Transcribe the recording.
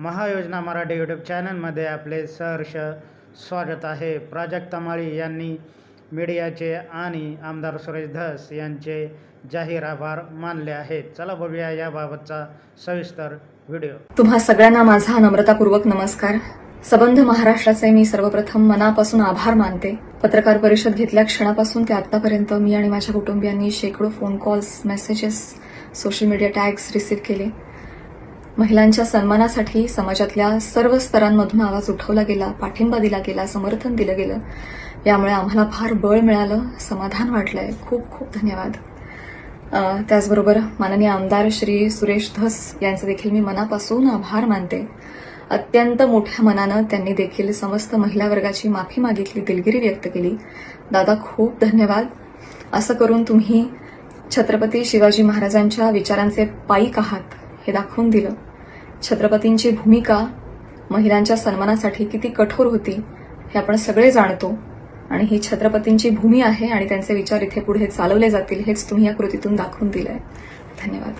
महायोजना Marathi YouTube चॅनलमध्ये आपले सहर्ष स्वागत आहे. प्राजक्ता माळी यांनी मीडियाचे आणि आमदार सुरेश धस यांचे जाहीर आभार मानले आहेत. चला बघूया याबाबतचा सविस्तर व्हिडिओ. तुम्हा सगळ्यांना माझा नम्रतापूर्वक नमस्कार. सबंध महाराष्ट्राचे मी सर्वप्रथम मनापासून आभार मानते. पत्रकार परिषद घेतल्या क्षणापासून ते आतापर्यंत मी आणि माझ्या कुटुंबियांनी शेकडो phone calls messages social media tags receive केले. महिलांच्या सन्मानासाठी समाजातल्या सर्व स्तरांमधून आवाज उठवला गेला पाठिंबा दिला गेला समर्थन दिलं गेलं. यामुळे आम्हाला फार बळ मिळालं समाधान वाटलंय. खूप खूप धन्यवाद. त्याचबरोबर माननीय आमदार श्री सुरेश धस यांचे देखील मी मनापासून आभार मानते. अत्यंत मोठ्या मनानं त्यांनी देखील समस्त महिला वर्गाची माफी मागितली दिलगिरी व्यक्त केली. दादा खूप धन्यवाद. असं करून तुम्ही छत्रपती शिवाजी महाराजांच्या विचारांचे पायिक आहात हे दाखवून दिलं. छत्रपतींची भूमिका महिलांच्या सन्मानासाठी किती कठोर होती हे आपण सगळे जाणतो. आणि ही छत्रपतींची भूमी आहे आणि त्यांचे विचार इथे पुढे चालवले जातील हेच तुम्ही या कृतीतून दाखवून दिलंय. धन्यवाद.